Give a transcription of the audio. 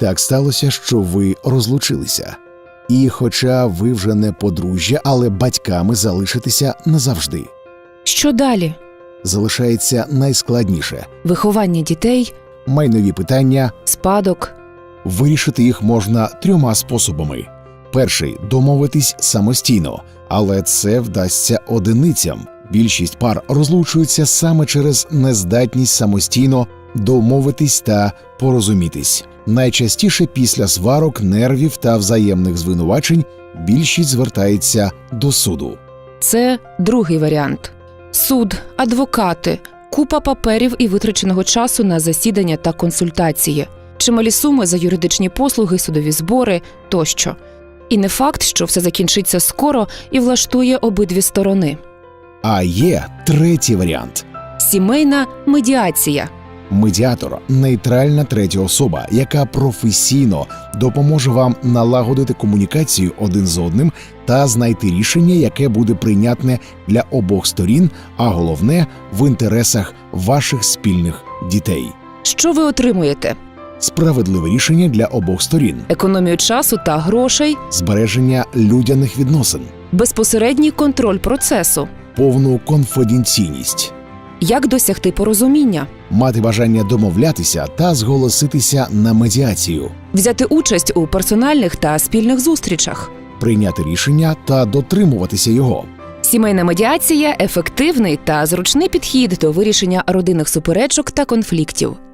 Так сталося, що ви розлучилися. І, хоча ви вже не подружжя, але батьками залишитеся назавжди. Що далі? Залишається найскладніше Виховання дітей, майнові питання. спадок. Вирішити їх можна трьома способами: перший домовитись самостійно, але це вдасться одиницям. Більшість пар розлучуються саме через нездатність самостійно домовитись та порозумітись. Найчастіше після сварок, нервів та взаємних звинувачень більшість звертається до суду. Це другий варіант: суд, адвокати, купа паперів і витраченого часу на засідання та консультації, чималі суми за юридичні послуги, судові збори тощо. І не факт, що все закінчиться скоро і влаштує обидві сторони. А є третій варіант. Сімейна медіація. Медіатор нейтральна третя особа, яка професійно допоможе вам налагодити комунікацію один з одним та знайти рішення, яке буде прийнятне для обох сторін, а головне в інтересах ваших спільних дітей. Що ви отримуєте? Справедливе рішення для обох сторін, Економію часу та грошей, збереження людяних відносин, безпосередній контроль процесу. повну конфіденційність, Як досягти порозуміння? мати бажання домовлятися та зголоситися на медіацію. Взяти участь у персональних та спільних зустрічах. прийняти рішення та дотримуватися його. Сімейна медіація ефективний та зручний підхід до вирішення родинних суперечок та конфліктів.